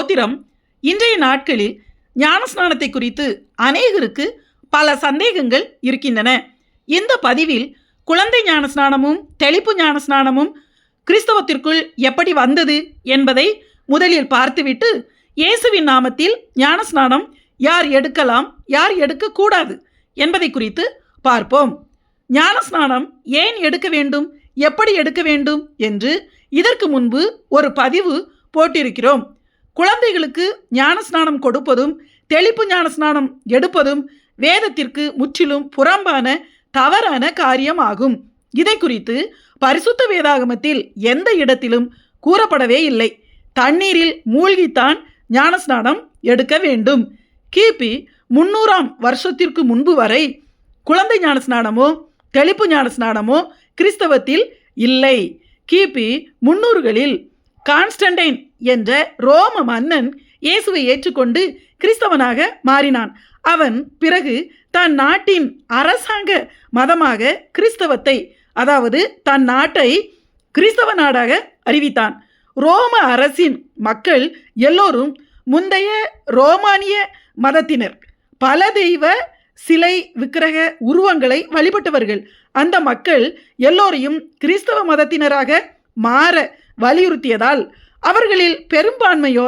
ஸ்தோத்திரம். இன்றைய நாட்களில் ஞானஸ்நானத்தை குறித்து அநேகருக்கு பல சந்தேகங்கள் இருக்கின்றன. இந்த பதிவில் குழந்தை ஞானஸ்நானமும் தெளிப்பு ஞானஸ்நானமும் கிறிஸ்தவத்திற்குள் எப்படி வந்தது என்பதை முதலில் பார்த்துவிட்டு இயேசுவின் நாமத்தில் ஞானஸ்நானம் யார் எடுக்கலாம் யார் எடுக்கக்கூடாது என்பதை குறித்து பார்ப்போம். ஞானஸ்நானம் ஏன் எடுக்க வேண்டும் எப்படி எடுக்க வேண்டும் என்று இதற்கு முன்பு ஒரு பதிவு போட்டிருக்கிறோம். குழந்தைகளுக்கு ஞானஸ்நானம் கொடுப்பதும் தெளிப்பு ஞானஸ்நானம் எடுப்பதும் வேதத்திற்கு முற்றிலும் புறம்பான தவறான காரியமாகும். இதை குறித்து பரிசுத்த வேதாகமத்தில் எந்த இடத்திலும் கூறப்படவே இல்லை. தண்ணீரில் மூழ்கித்தான் ஞானஸ்நானம் எடுக்க வேண்டும். கிபி முன்னூறாம் வருஷத்திற்கு முன்பு வரை குழந்தை ஞானஸ்நானமோ தெளிப்பு ஞானஸ்நானமோ கிறிஸ்தவத்தில் இல்லை. கிபி முன்னூறுகளில் கான்ஸ்டன்டைன் என்ற ரோம மன்னன் இயேசுவை ஏற்றுக்கொண்டு கிறிஸ்தவனாக மாறினான். அவன் பிறகு தன் நாட்டின் அரசாங்க மதமாக கிறிஸ்தவத்தை அதாவது தன் நாட்டை கிறிஸ்தவ நாடாக அறிவித்தான். ரோம அரசின் மக்கள் எல்லோரும் முந்தைய ரோமானிய மதத்தினர். பல தெய்வ சிலை விக்கிரக உருவங்களை வழிபட்டவர்கள். அந்த மக்கள் எல்லோரையும் கிறிஸ்தவ மதத்தினராக மாற வலியுறுத்தியதால் அவர்களில் பெரும்பான்மையோ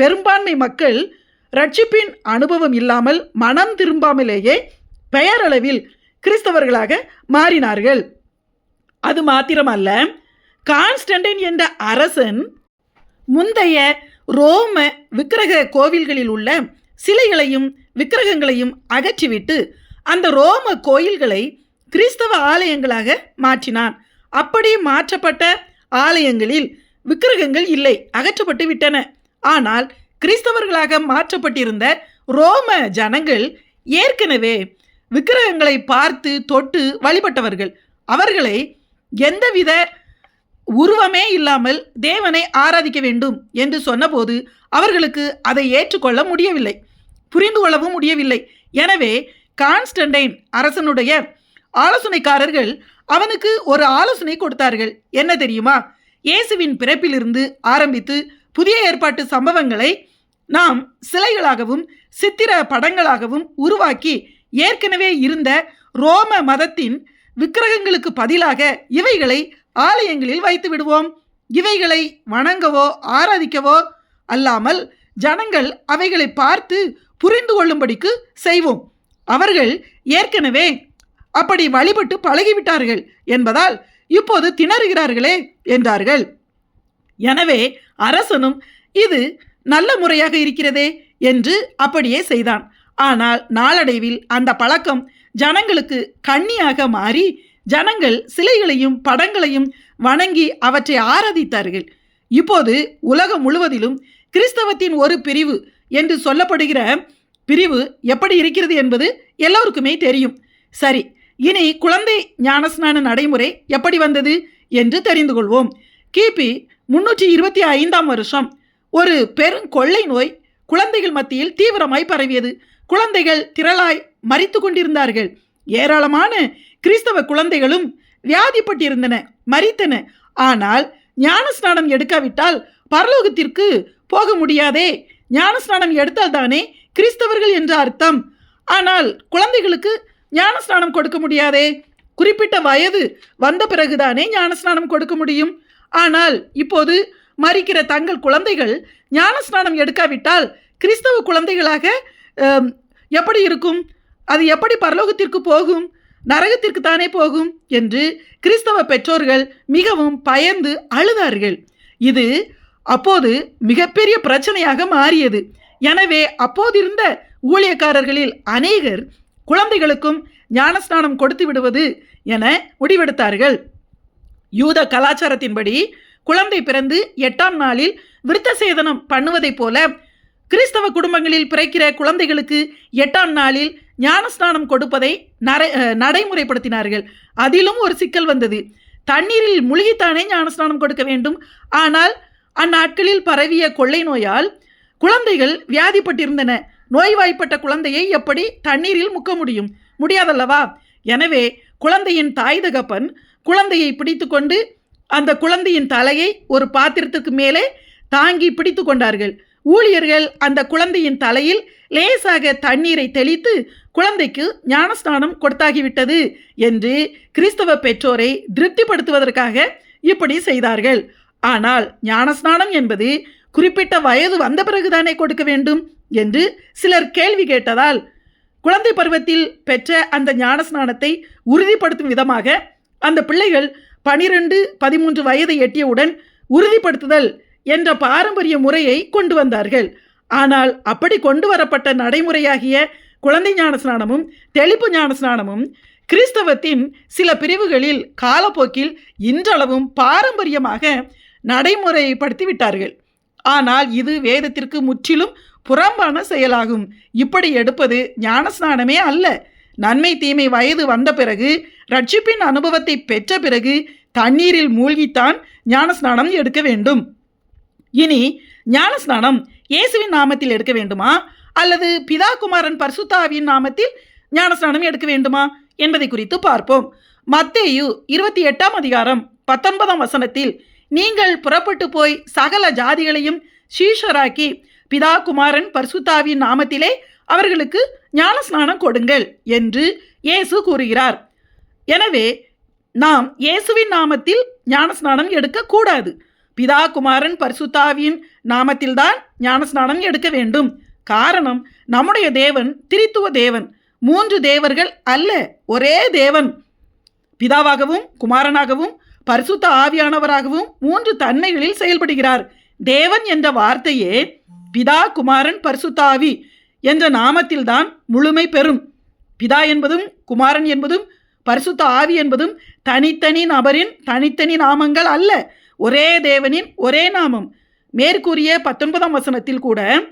பெரும்பான்மை மக்கள் ரட்சிப்பின் அனுபவம் இல்லாமல் மனம் திரும்பாமலேயே பெயரளவில் கிறிஸ்தவர்களாக மாறினார்கள். அது மாத்திரமல்ல கான்ஸ்டன்டைன் என்ற அரசன் முந்தைய ரோம விக்கிரக கோவில்களில் உள்ள சிலைகளையும் விக்கிரகங்களையும் அகற்றிவிட்டு அந்த ரோம கோயில்களை கிறிஸ்தவ ஆலயங்களாக மாற்றினான். அப்படி மாற்றப்பட்ட ஆலயங்களில் விக்கிரகங்கள் இல்லை அகற்றப்பட்டு விட்டன. ஆனால் கிறிஸ்தவர்களாக மாற்றப்பட்டிருந்த ரோம ஜனங்கள் ஏற்கனவே விக்கிரகங்களை பார்த்து தொட்டு வழிபட்டவர்கள். அவர்களை எந்தவித உருவமே இல்லாமல் தேவனை ஆராதிக்க வேண்டும் என்று சொன்னபோது அவர்களுக்கு அதை ஏற்றுக்கொள்ள முடியவில்லை. புரிந்து கொள்ளவும் முடியவில்லை. எனவே கான்ஸ்டன்டைன் அரசனுடைய ஆலோசனைக்காரர்கள் அவனுக்கு ஒரு ஆலோசனை கொடுத்தார்கள். என்ன தெரியுமா? இயேசுவின் பிறப்பிலிருந்து ஆரம்பித்து புதிய ஏற்பாட்டு சம்பவங்களை நாம் சிலைகளாகவும் சித்திர படங்களாகவும் உருவாக்கி ஏற்கனவே இருந்த ரோம மதத்தின் விக்கிரகங்களுக்கு பதிலாக இவைகளை ஆலயங்களில் வைத்து விடுவோம். இவைகளை வணங்கவோ ஆராதிக்கவோ அல்லாமல் ஜனங்கள் அவைகளை பார்த்து புரிந்து கொள்ளும்படிக்கு செய்வோம். அவர்கள் ஏற்கனவே அப்படி வழிபட்டு பழகிவிட்டார்கள் என்பதால் இப்போது திணறுகிறார்களே என்றார்கள். எனவே அரசனும் இது நல்ல முறையாக இருக்கிறதே என்று அப்படியே செய்தான். ஆனால் நாளடைவில் அந்த பழக்கம் ஜனங்களுக்கு கண்ணியாக மாறி ஜனங்கள் சிலைகளையும் படங்களையும் வணங்கி அவற்றை ஆராதித்தார்கள். இப்போது உலகம் முழுவதிலும் கிறிஸ்தவத்தின் ஒரு பிரிவு என்று சொல்லப்படுகிற பிரிவு எப்படி இருக்கிறது என்பது எல்லோருக்குமே தெரியும். சரி இனி குழந்தை ஞானஸ்நான நடைமுறை எப்படி வந்தது என்று தெரிந்து கொள்வோம். கிபி முன்னூற்றி இருபத்தி ஐந்தாம் வருஷம். ஒரு பெருங்கொள்ளை நோய் குழந்தைகள் மத்தியில் தீவிரமாய் பரவியது. குழந்தைகள் திரளாய் மறித்து கொண்டிருந்தார்கள். ஏராளமான கிறிஸ்தவ குழந்தைகளும் வியாதிப்பட்டிருந்தன மறித்தன ஆனால் ஞானஸ்நானம் எடுக்காவிட்டால் பரலோகத்திற்கு போக முடியாதே. ஞானஸ்நானம் எடுத்தால் தானே கிறிஸ்தவர்கள் என்ற அர்த்தம். ஆனால் குழந்தைகளுக்கு ஞானஸ்நானம் கொடுக்க முடியாதே? குறிப்பிட்ட வயது வந்த பிறகுதானே ஞானஸ்நானம் கொடுக்க முடியும். ஆனால் இப்போது மறிக்கிற தங்கள் குழந்தைகள் ஞானஸ்நானம் எடுக்காவிட்டால் கிறிஸ்தவ குழந்தைகளாக எப்படி இருக்கும்? அது எப்படி பரலோகத்திற்கு போகும்? நரகத்திற்கு தானே போகும்? என்று கிறிஸ்தவ பெற்றோர்கள் மிகவும் பயந்து அழுதார்கள். இது அப்போது மிகப்பெரிய பிரச்சனையாக மாறியது. எனவே அப்போதிருந்த ஊழியக்காரர்களில் அநேகர் குழந்தைகளுக்கும் ஞானஸ்நானம் கொடுத்து விடுவது என முடிவெடுத்தார்கள். யூத கலாச்சாரத்தின்படி குழந்தை பிறந்து எட்டாம் நாளில் விருத்த சேதனம் பண்ணுவதைப் போல கிறிஸ்தவ குடும்பங்களில் பிறக்கிற குழந்தைகளுக்கு எட்டாம் நாளில் ஞானஸ்நானம் கொடுப்பதை நரை நடைமுறைப்படுத்தினார்கள். அதிலும் ஒரு சிக்கல் வந்தது. தண்ணீரில் முழுகித்தானே ஞானஸ்நானம் கொடுக்க வேண்டும். ஆனால் அந்நாட்களில் பரவிய கொள்ளை நோயால் குழந்தைகள் வியாதிப்பட்டிருந்தன. நோய்வாய்ப்பட்ட குழந்தையை எப்படி தண்ணீரில் முக்க முடியும்? முடியாதல்லவா? எனவே குழந்தையின் தாய் தகப்பன் குழந்தையை பிடித்துக்கொண்டு அந்த குழந்தையின் தலையை ஒரு பாத்திரத்துக்கு மேலே தாங்கி பிடித்து கொண்டார்கள். ஊழியர்கள் அந்த குழந்தையின் தலையில் லேசாக தண்ணீரை தெளித்து குழந்தைக்கு ஞானஸ்நானம் கொடுத்தாகிவிட்டது என்று கிறிஸ்தவ பெற்றோரை திருப்திப்படுத்துவதற்காக இப்படி செய்தார்கள். ஆனால் ஞானஸ்நானம் என்பது குறிப்பிட்ட வயது வந்த பிறகுதானே கொடுக்க வேண்டும்? என்று சிலர் கேள்வி கேட்டதால் குழந்தை பருவத்தில் பெற்ற அந்த ஞானஸ்நானத்தை உறுதிப்படுத்தும் விதமாக அந்த பிள்ளைகள் பனிரெண்டு பதிமூன்று வயதை எட்டியவுடன் உறுதிப்படுத்துதல் என்ற பாரம்பரிய முறையை கொண்டு வந்தார்கள். ஆனால் அப்படி கொண்டு வரப்பட்ட நடைமுறையாகிய குழந்தை ஞான ஸ்நானமும் தெளிப்பு ஞான ஸ்நானமும் கிறிஸ்தவத்தின் சில பிரிவுகளில் காலப்போக்கில் இன்றளவும் பாரம்பரியமாக நடைமுறைப்படுத்தி விட்டார்கள் ஆனால் இது வேதத்திற்கு முற்றிலும் புறம்பான செயலாகும். இப்படி எடுப்பது ஞானஸ்நானமே அல்ல. நன்மை தீமை வயது வந்த பிறகு ரட்சிப்பின் அனுபவத்தை பெற்ற பிறகு தண்ணீரில் மூழ்கித்தான் ஞானஸ்நானம் எடுக்க வேண்டும். இனி ஞானஸ்நானம் இயேசுவின் நாமத்தில் எடுக்க வேண்டுமா? அல்லது பிதா குமாரன் நாமத்தில் ஞானஸ்நானம் எடுக்க வேண்டுமா? என்பதை குறித்து பார்ப்போம். மத்தேயு இருபத்தி எட்டாம் அதிகாரம் பத்தொன்பதாம் வசனத்தில் நீங்கள் புறப்பட்டு போய் சகல ஜாதிகளையும் சீஷராக்கி பிதா குமாரன் பர்சுத்தாவின் நாமத்திலே அவர்களுக்கு ஞானஸ்நானம் கொடுங்கள் என்று இயேசு கூறுகிறார். எனவே நாம் இயேசுவின் நாமத்தில் ஞானஸ்நானம் எடுக்கக்கூடாது பிதா குமாரன் பர்சுத்தாவின் நாமத்தில்தான் ஞானஸ்நானம் எடுக்க வேண்டும். காரணம் நம்முடைய தேவன் திரித்துவ தேவன். மூன்று தேவர்கள் அல்ல ஒரே தேவன். பிதாவாகவும் குமாரனாகவும் பரிசுத்த ஆவியானவராகவும் மூன்று தன்மைகளில் செயல்படுகிறார். தேவன் என்ற வார்த்தையே பிதா குமாரன் பரிசுத்த ஆவி என்ற நாமத்தில்தான் முழுமை பெறும். பிதா என்பதும் குமாரன் என்பதும் பரிசுத்த ஆவி என்பதும் தனித்தனி நபரின் தனித்தனி நாமங்கள் அல்ல. ஒரே தேவனின் ஒரே நாமம். மேற்கூறிய பத்தொன்பதாம் வசனத்தில் கூட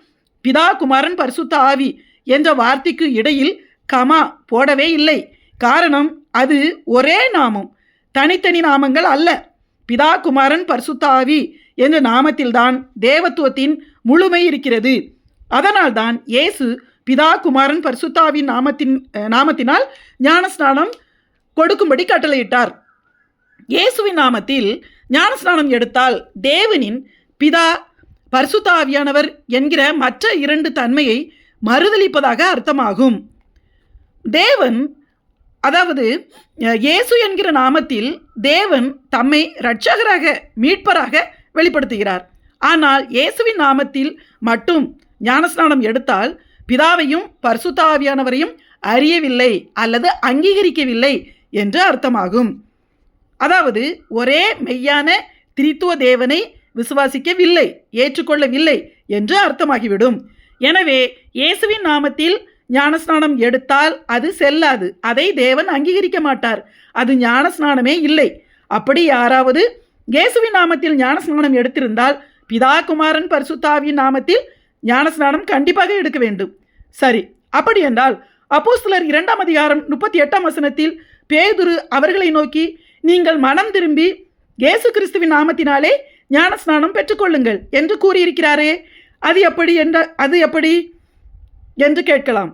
பிதா குமாரன் பரிசுத்த ஆவி என்ற வார்த்தைக்கு இடையில் கமா போடவே இல்லை. காரணம் அது ஒரே நாமம். தனித்தனி நாமங்கள் அல்ல. பிதா குமாரன் பரிசுத்த ஆவி என்ற நாமத்தில்தான் தேவத்துவத்தின் முழுமை இருக்கிறது. அதனால்தான் இயேசு பிதா குமாரன் பரிசுத்தாவின் நாமத்தின் நாமத்தினால் ஞானஸ்நானம் கொடுக்கும்படி கட்டளையிட்டார். இயேசுவின் நாமத்தில் ஞானஸ்நானம் எடுத்தால் தேவனின் பிதா பரிசுத்தாவியானவர் என்கிற மற்ற இரண்டு தன்மையை மறுதலிப்பதாக அர்த்தமாகும். தேவன் அதாவது இயேசு என்கிற நாமத்தில் தேவன் தம்மை இரட்சகராக மீட்பராக வெளிப்படுத்துகிறார். ஆனால் இயேசுவின் நாமத்தில் மட்டும் ஞானஸ்நானம் எடுத்தால் பிதாவையும் பர்சுத்தாவியானவரையும் அறியவில்லை அல்லது அங்கீகரிக்கவில்லை என்று அர்த்தமாகும். அதாவது ஒரே மெய்யான திரித்துவ தேவனை விசுவாசிக்கவில்லை ஏற்றுக்கொள்ளவில்லை என்று அர்த்தமாகிவிடும். எனவே இயேசுவின் நாமத்தில் ஞானஸ்நானம் எடுத்தால் அது செல்லாது அதை தேவன் அங்கீகரிக்க மாட்டார் அது ஞானஸ்நானமே இல்லை. அப்படி யாராவது இயேசுவின் நாமத்தில் ஞானஸ்நானம் எடுத்திருந்தால் பிதா குமாரன் பரிசுத்தாவின் நாமத்தில் ஞானஸ்நானம் கண்டிப்பாக எடுக்க வேண்டும். சரி அப்படி என்றால் அப்போஸ்தலர் இரண்டாம் அதிகாரம் முப்பத்தி எட்டாம் வசனத்தில் பேதுரு அவர்களை நோக்கி நீங்கள் மனம் திரும்பி இயேசு கிறிஸ்துவின் நாமத்தினாலே ஞானஸ்நானம் பெற்றுக்கொள்ளுங்கள் என்று கூறியிருக்கிறாரே. அது எப்படி என்ற அது எப்படி என்று கேட்கலாம்.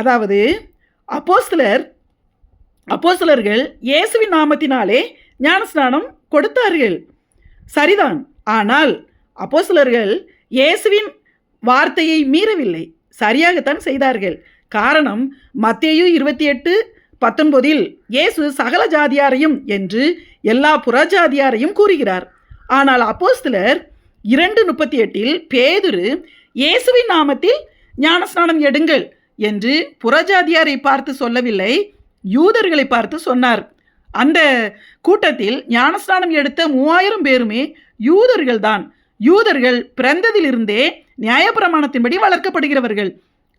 அதாவது அப்போஸ்தலர் அப்போஸ்தலர்கள் இயேசுவின் நாமத்தினாலே ஞானஸ்நானம் கொடுத்தார்கள். சரிதான். ஆனால் அப்போஸ்தலர்கள் இயேசுவின் வார்த்தையை மீறவில்லை. சரியாகத்தான் செய்தார்கள். காரணம் மத்தேயு இருபத்தி எட்டு பத்தொன்பதில் இயேசு சகல ஜாதியாரையும் என்று எல்லா புறஜாதியாரையும் கூறுகிறார். ஆனால் அப்போஸ்தலர் இரண்டு முப்பத்தி எட்டில் பேதுரு இயேசுவின் நாமத்தில் ஞானஸ்நானம் எடுங்கள் என்று புறஜாதியாரை பார்த்து சொல்லவில்லை யூதர்களை பார்த்து சொன்னார். அந்த கூட்டத்தில் ஞானஸ்நானம் எடுத்த மூவாயிரம் பேருமே யூதர்கள்தான். யூதர்கள் பிறந்ததிலிருந்தே நியாயப்பிரமாணத்தின்படி வளர்க்கப்படுகிறவர்கள்.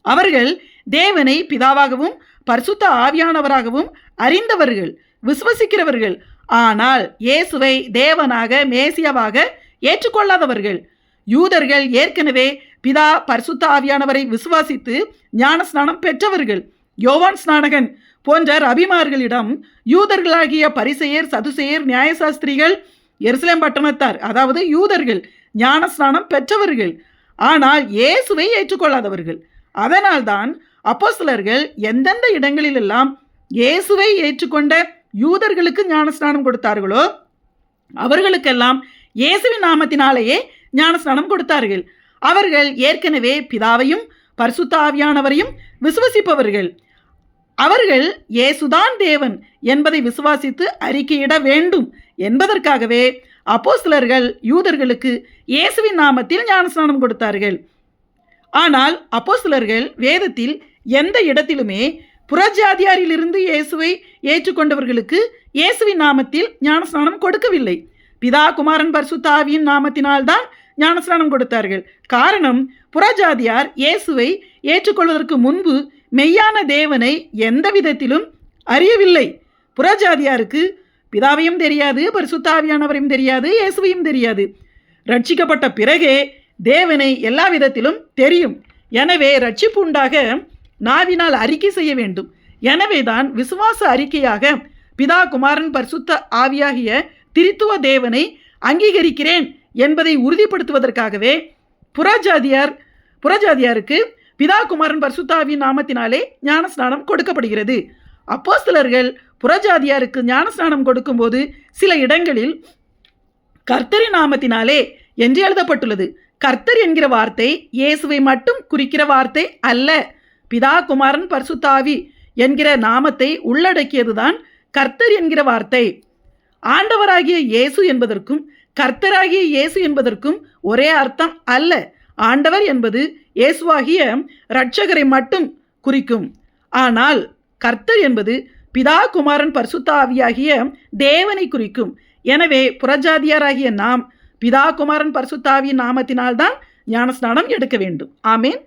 அவர்கள் தேவனை பிதாவாகவும் பரிசுத்த ஆவியானவராகவும் அறிந்தவர்கள் விசுவசிக்கிறவர்கள். ஆனால் இயேசுவை தேவனாக மேசியாவாக ஏற்றுக்கொள்ளாதவர்கள். யூதர்கள் ஏற்கனவே பிதா பரிசுத்த ஆவியானவரை விசுவாசித்து ஞானஸ்நானம் பெற்றவர்கள். யோவான் ஸ்நானகன் போன்ற ரபிமார்களிடம் யூதர்களாகிய பரிசெயர் சதுசெயர் நியாயசாஸ்திரிகள் எருசலேம் பட்டணத்தார் அதாவது யூதர்கள் ஞானஸ்நானம் பெற்றவர்கள். ஆனால் இயேசுவை ஏற்றுக்கொள்ளாதவர்கள். அதனால்தான் அப்போஸ்தலர்கள் எந்தெந்த இடங்களிலெல்லாம் இயேசுவை ஏற்றுக்கொண்ட யூதர்களுக்கு ஞானஸ்நானம் கொடுத்தார்களோ அவர்களுக்கெல்லாம் இயேசுவின் நாமத்தினாலேயே ஞானஸ்நானம் கொடுத்தார்கள். அவர்கள் ஏற்கனவே பிதாவையும் பரிசுத்த ஆவியானவரையும் விசுவசிப்பவர்கள். அவர்கள் இயேசுதான் தேவன் என்பதை விசுவாசித்து அறிக்கையிட வேண்டும் என்பதற்காகவே அப்போஸ்தலர்கள் யூதர்களுக்கு இயேசுவின் நாமத்தில் ஞானஸ்நானம் கொடுத்தார்கள். ஆனால் அப்போஸ்தலர்கள் வேதத்தில் எந்த இடத்திலுமே புறஜாதியாரிலிருந்து இயேசுவை ஏற்றுக்கொண்டவர்களுக்கு இயேசுவின் நாமத்தில் ஞானஸ்நானம் கொடுக்கவில்லை. பிதா குமாரன் பர்சுத்தாவியின் நாமத்தினால்தான் ஞானஸ்நானம் கொடுத்தார்கள். காரணம் புறஜாதியார் இயேசுவை ஏற்றுக்கொள்வதற்கு முன்பு மெய்யான தேவனை எந்த விதத்திலும் அறியவில்லை. புறஜாதியாருக்கு பிதாவையும் தெரியாது பரிசுத்தாவியானவரையும் தெரியாது இயேசுவையும் தெரியாது. ரட்சிக்கப்பட்ட பிறகே தேவனை எல்லா விதத்திலும் தெரியும். எனவே ரட்சிப்பு உண்டாக நாவினால் அறிக்கை செய்ய வேண்டும். எனவே தான் விசுவாச அறிக்கையாக பிதா குமாரன் பரிசுத்த ஆவியாகிய திரித்துவ தேவனை அங்கீகரிக்கிறேன் என்பதை உறுதிப்படுத்துவதற்காகவே புறஜாதியார் புறஜாதியாருக்கு பிதா குமாரன் பரிசுத்தாவின் நாமத்தினாலே ஞானஸ்நானம் கொடுக்கப்படுகிறது. அப்போஸ்தலர்கள் புறஜாதியாருக்கு ஞானஸ்நானம் கொடுக்கும்போது சில இடங்களில் கர்த்தரின் நாமத்தினாலே என்று எழுதப்பட்டுள்ளது. கர்த்தர் என்கிற வார்த்தை இயேசுவை மட்டும் குறிக்கிற வார்த்தை அல்ல. பிதா குமாரன் பர்சுத்தாவி என்கிற நாமத்தை உள்ளடக்கியதுதான் கர்த்தர் என்கிற வார்த்தை. ஆண்டவராகிய இயேசு என்பதற்கும் கர்த்தராகிய இயேசு என்பதற்கும் ஒரே அர்த்தம் அல்ல. ஆண்டவர் என்பது இயேசுவாகிய இரட்சகரை மட்டும் குறிக்கும். ஆனால் கர்த்தர் என்பது பிதா குமாரன் பரிசுத்த ஆவியாகிய தேவனை குறிக்கும். எனவே புறஜாதியாராகிய நாம் பிதா குமாரன் பரிசுத்தாவியின் நாமத்தினால்தான் ஞானஸ்நானம் எடுக்க வேண்டும். ஆமேன்.